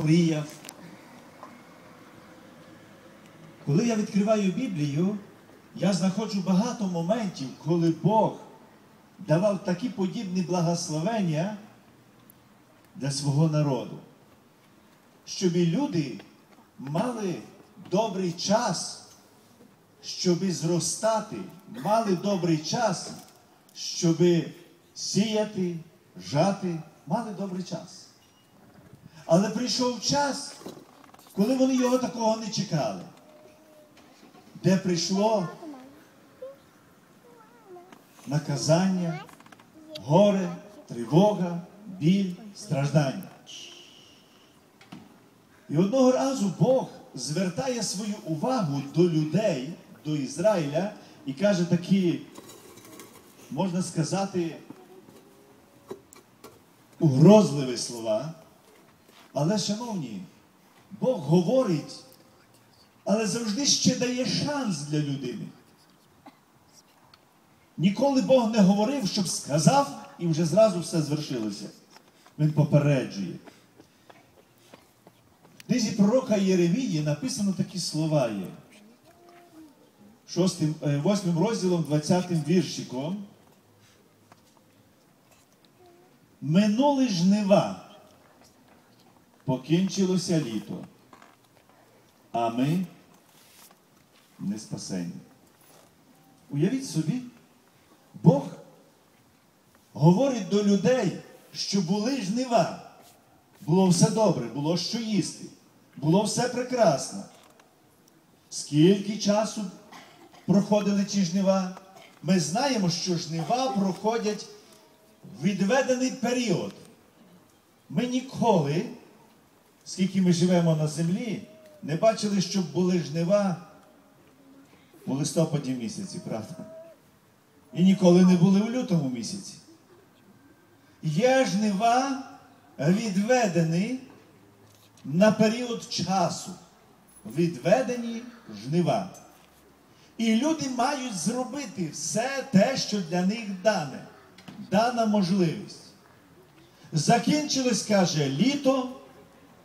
промріяв. Коли я відкриваю Біблію, я знаходжу багато моментів, коли Бог давав такі подібні благословення для свого народу, щоб люди мали добрий час, щоб зростати, мали добрий час, щоб сіяти, жати, мали добрий час. Але прийшов час, коли вони його такого не чекали, де прийшло наказання, горе, тривога, біль, страждання. І одного разу Бог звертає свою увагу до людей, до Ізраїля і каже такі, можна сказати, угрозливі слова. Але, шановні, Бог говорить, але завжди ще дає шанс для людини. Ніколи Бог не говорив, щоб сказав, і вже зразу все звершилося. Він попереджує. В книзі пророка Єремії написано такі слова є. Шостим, е, восьмим розділом, 20 віршиком. Минули жнива, покінчилося літо, а ми не спасені. Уявіть собі, Бог говорить до людей, що були жнива. Було все добре, було що їсти, було все прекрасно. Скільки часу проходили ті жнива? Ми знаємо, що жнива проходять відведений період. Ми ніколи, скільки ми живемо на землі, не бачили, щоб були жнива у листопаді місяці, правда? І ніколи не були у лютому місяці. Є жнива відведені на період часу. Відведені жнива. І люди мають зробити все те, що для них дане, дана можливість. Закінчилось, каже, літо,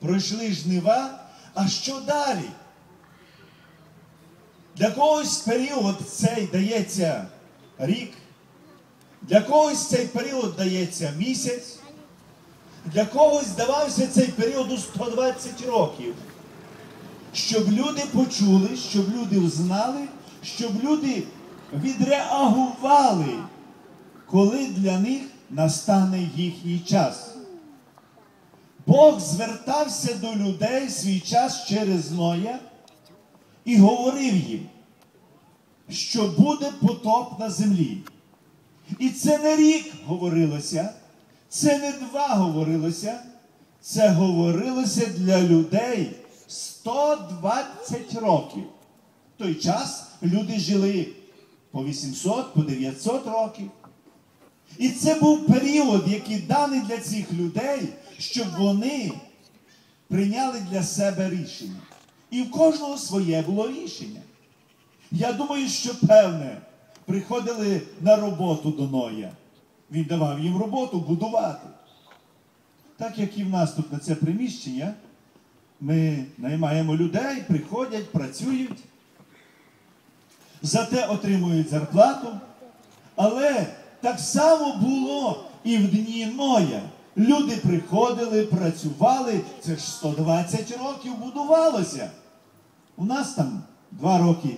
пройшли жнива, а що далі? Для когось період цей дається рік, для когось цей період дається місяць, для когось здавався цей період у 120 років. Щоб люди почули, щоб люди узнали, щоб люди відреагували, коли для них настане їхній час. Бог звертався до людей свій час через Ноя і говорив їм, що буде потоп на землі. І це не рік говорилося, це не два говорилося, це говорилося для людей 120 років. В той час люди жили по 800, по 900 років. І це був період, який даний для цих людей, щоб вони прийняли для себе рішення. І в кожного своє було рішення. Я думаю, що певне, приходили на роботу до Ноя. Він давав їм роботу будувати. Так як і в нас тут на це приміщення, ми наймаємо людей, приходять, працюють, зате отримують зарплату. Але так само було і в дні Ноя. Люди приходили, працювали, це ж 120 років будувалося. У нас там два роки.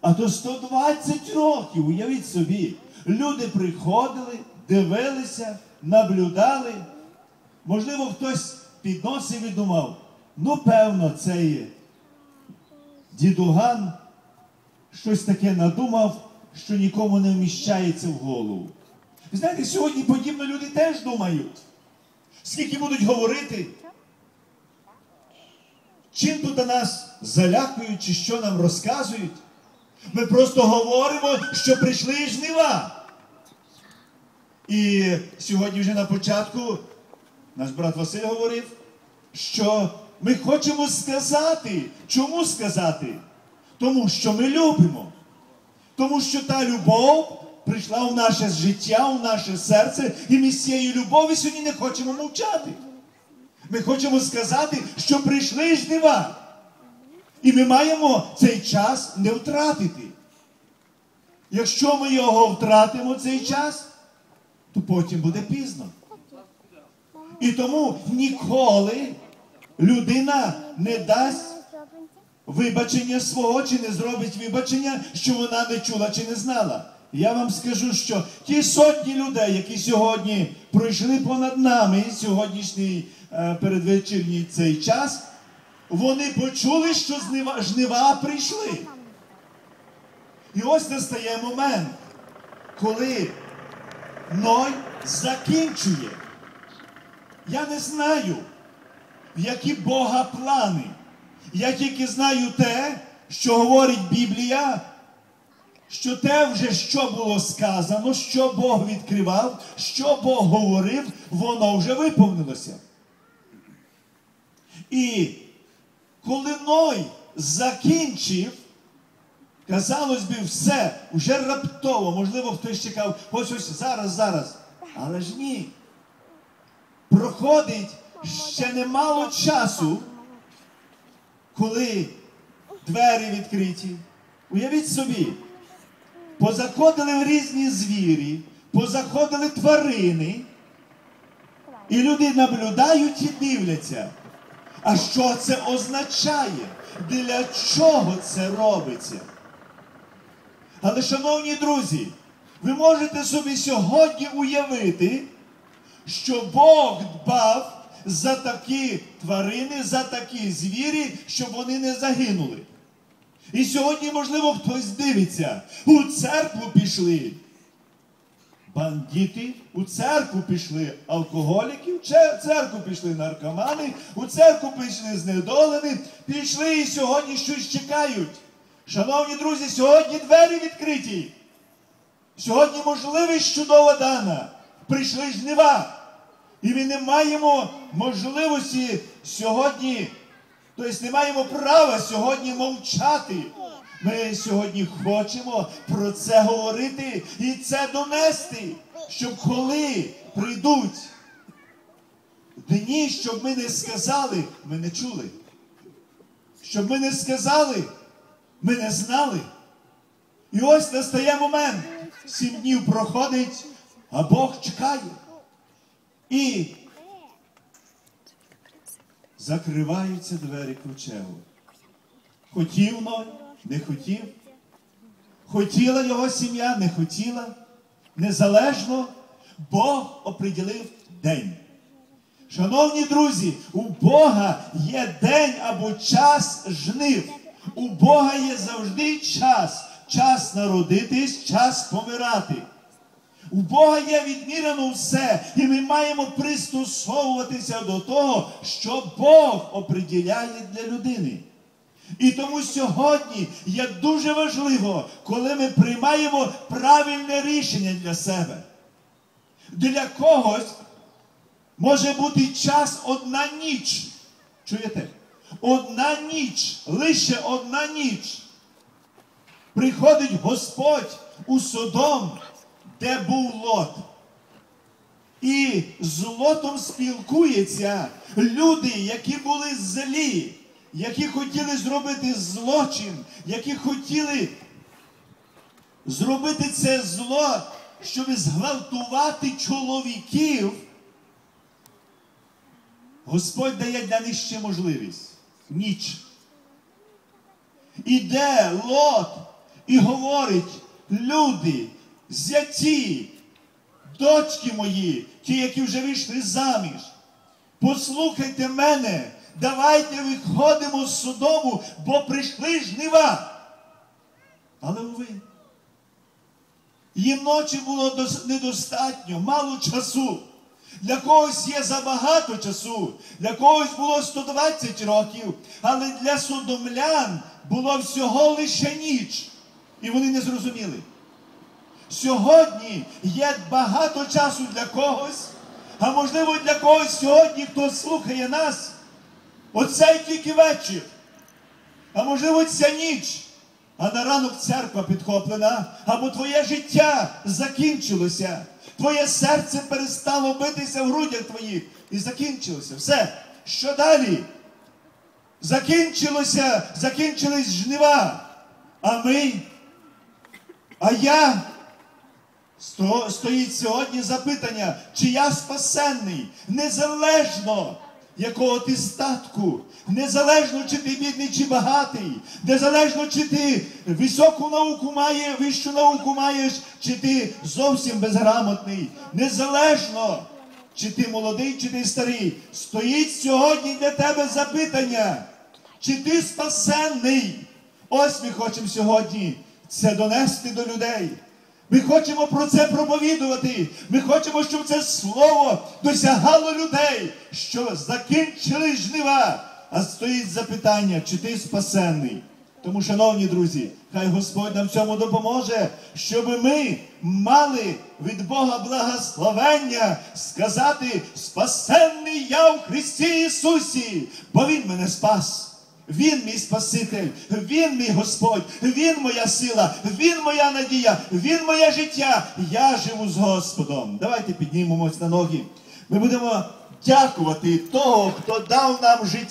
А то 120 років, уявіть собі, люди приходили, дивилися, наблюдали. Можливо, хтось підносив і думав, ну, певно, цей дідуган щось таке надумав, що нікому не вміщається в голову. Ви знаєте, сьогодні подібно люди теж думають, скільки будуть говорити, чим тут нас залякують, чи що нам розказують. Ми просто говоримо, що прийшли жнива. І сьогодні вже на початку наш брат Василь говорив, що ми хочемо сказати. Чому сказати? Тому що ми любимо. Тому що та любов прийшла в наше життя, в наше серце, і ми з цієї любові сьогодні не хочемо мовчати. Ми хочемо сказати, що прийшли жнива. І ми маємо цей час не втратити. Якщо ми його втратимо цей час, то потім буде пізно. І тому ніколи людина не дасть вибачення свого чи не зробить вибачення, що вона не чула чи не знала. Я вам скажу, що ті сотні людей, які сьогодні пройшли понад нами сьогоднішній е, передвечірній цей час, вони почули, що жнива, жнива прийшли. І ось настає момент, коли Ной закінчує. Я не знаю, в які Бога плани. Я тільки знаю те, що говорить Біблія, що те вже, що було сказано, що Бог відкривав, що Бог говорив, воно вже виповнилося. І коли Ной закінчив, казалось би, все, вже раптово, можливо, хтось чекав, ось ось зараз, зараз. Але ж ні. Проходить ще немало часу, коли двері відкриті. Уявіть собі, позаходили в різні звірі, позаходили тварини, і люди наблюдають і дивляться. А що це означає? Для чого це робиться? Але, шановні друзі, ви можете собі сьогодні уявити, що Бог дбав за такі тварини, за такі звірі, щоб вони не загинули. І сьогодні, можливо, хтось дивиться, у церкву пішли бандити, у церкву пішли алкоголіки, в церкву пішли наркомани, у церкву пішли знедолені, пішли і сьогодні щось чекають. Шановні друзі, сьогодні двері відкриті. Сьогодні можливість чудова дана. Прийшли жнива. І ми не маємо можливості сьогодні, тобто не маємо права сьогодні мовчати. Ми сьогодні хочемо про це говорити і це донести, щоб коли прийдуть дні, щоб ми не сказали, ми не чули. Щоб ми не сказали, ми не знали. І ось настає момент. Сім днів проходить, а Бог чекає. І закриваються двері ключево. Хотів Ной, не хотів. Хотіла його сім'я, не хотіла. Незалежно Бог оприділив день. Шановні друзі, у Бога є день або час жнив. У Бога є завжди час. Час народитись, час помирати. У Бога є відмірено все, і ми маємо пристосовуватися до того, що Бог оприділяє для людини. І тому сьогодні є дуже важливо, коли ми приймаємо правильне рішення для себе. Для когось може бути час одна ніч. Чуєте? Одна ніч, лише одна ніч. Приходить Господь у Содом, де був лот. І з лотом спілкуються люди, які були злі, які хотіли зробити злочин, які хотіли зробити це зло, щоб зґвалтувати чоловіків. Господь дає для них ще можливість. Ніч. Іде лот і говорить, люди, зяті, дочки мої, ті, які вже вийшли заміж, послухайте мене, давайте виходимо з Содому, бо прийшли жнива. Але ви. Їм ночі було недостатньо, мало часу. Для когось є забагато часу, для когось було 120 років, але для судомлян було всього лише ніч. І вони не зрозуміли. Сьогодні є багато часу для когось, а можливо для когось сьогодні, хто слухає нас, оцей тільки вечір. А можливо, ця ніч, а на ранок церква підхоплена, або твоє життя закінчилося, твоє серце перестало битися в грудях твоїх і закінчилося. Все. що далі? Закінчилося, закінчились жнива. А ми, а я Сто- стоїть сьогодні запитання, чи я спасенний, незалежно якого ти статку, незалежно чи ти бідний, чи багатий, незалежно чи ти високу науку маєш, вищу науку маєш, чи ти зовсім безграмотний, незалежно чи ти молодий, чи ти старий, стоїть сьогодні для тебе запитання, чи ти спасенний. Ось ми хочемо сьогодні це донести до людей. Ми хочемо про це проповідувати. Ми хочемо, щоб це слово досягало людей, що закінчили жнива. А стоїть запитання, чи ти спасенний. Тому, шановні друзі, хай Господь нам цьому допоможе, щоб ми мали від Бога благословення сказати спасенний я в Христі Ісусі, бо Він мене спас. Він мій Спаситель, Він мій Господь, Він моя сила, Він моя надія, Він моє життя. Я живу з Господом. Давайте піднімемось на ноги. Ми будемо дякувати того, хто дав нам життя.